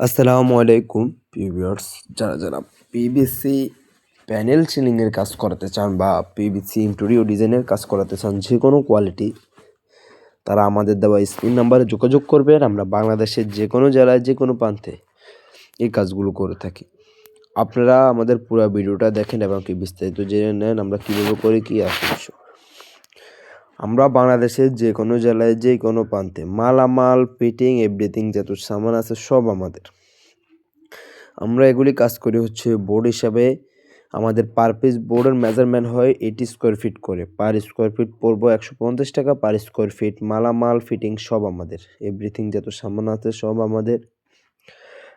আসসালামু আলাইকুম ভিউয়ার্স যারা যারা পিবিসি প্যানেল সিলিংয়ের কাজ করাতে চান বা পিবিসি ইন্টেরিয়র ডিজাইনের কাজ করাতে চান, যে কোনো কোয়ালিটি তারা আমাদের দেওয়া স্ক্রিন নাম্বারে যোগাযোগ করবেন আমরা বাংলাদেশের যে কোনো জেলায়, যে কোনো প্রান্তে এই কাজগুলো করে থাকি। আপনারা আমাদের পুরো ভিডিওটা দেখেন এবং কি বিস্তারিত জেনে নেন, আমরা কীভাবে করি, কী আসে আমরা বাংলাদেশের যে কোনো জেলায় যে কোনো প্রান্তে মালামাল, ফিটিং, এভরিথিং যত সামান আছে সব আমাদের। আমরা এগুলি কাজ করি হচ্ছে বোর্ড হিসাবে। আমাদের পার পিস বোর্ডের মেজারমেন্ট হয় এইটি স্কোয়ার ফিট করে। পার স্কোয়ার ফিট পড়ব একশো পঞ্চাশ টাকা পার স্কোয়ার ফিট মালামাল, ফিটিং সব আমাদের। এভরিথিং যত সামান আছে সব আমাদের।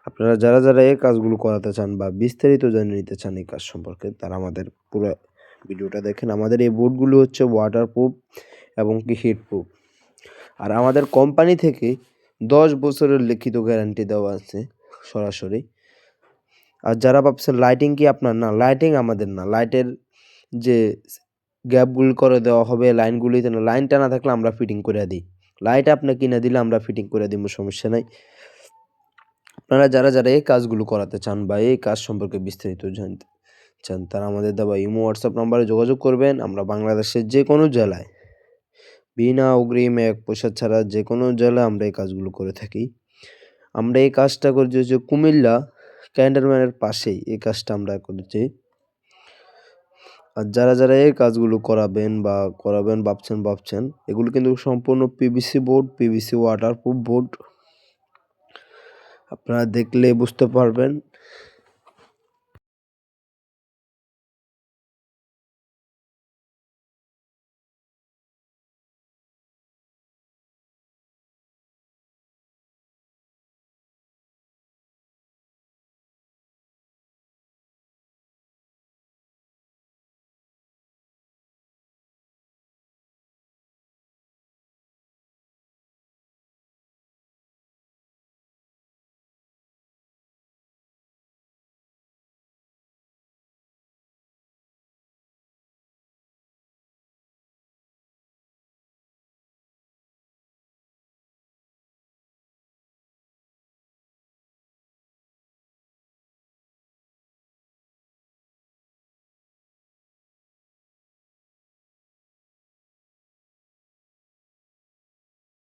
আপনারা যারা যারা এই কাজগুলো করাতে চান বা বিস্তারিত জেনে নিতে চান এই কাজ সম্পর্কে, তারা আমাদের পুরো ভিডিওটা দেখেন। আমাদের এই বোর্ডগুলো হচ্ছে ওয়াটারপ্রুফ এবং কি হিটপ্রুফ আর আমাদের কোম্পানি থেকে দশ বছরের লিখিত গ্যারান্টি দেওয়া আছে সরাসরি। আর যারা ভাবছেন লাইটিং কি আপনার? না লাইটিং আমাদের না। লাইটের যে গ্যাপগুলো করে দেওয়া হবে লাইনগুলিতে না লাইনটা না থাকলে আমরা ফিটিং করে দিই। লাইট আপনি কিনে দিলে আমরা ফিটিং করে দিব, সমস্যা নাই। আপনারা যারা যারা এই কাজগুলো করাতে চান বা এই কাজ সম্পর্কে বিস্তারিত জানতে চান তারা আমাদের দেওয়া ইমো, হোয়াটসঅ্যাপ নাম্বারে যোগাযোগ করবেন। আমরা বাংলাদেশের যে কোনো জেলায় বিনা অগ্রিম এক পয়সা ছাড়া যে কোনো জেলায় আমরা এই কাজগুলো করে থাকি। আমরা এই কাজটা করছি হচ্ছে কুমিল্লা ক্যান্ডারম্যানের পাশেই, এই কাজটা আমরা করেছি। আর যারা যারা এই কাজগুলো করাবেন বা করাবেন, ভাবছেন ভাবছেন, এগুলো কিন্তু সম্পূর্ণ PVC board, PVC waterproof board. আপনারা দেখলে বুঝতে পারবেন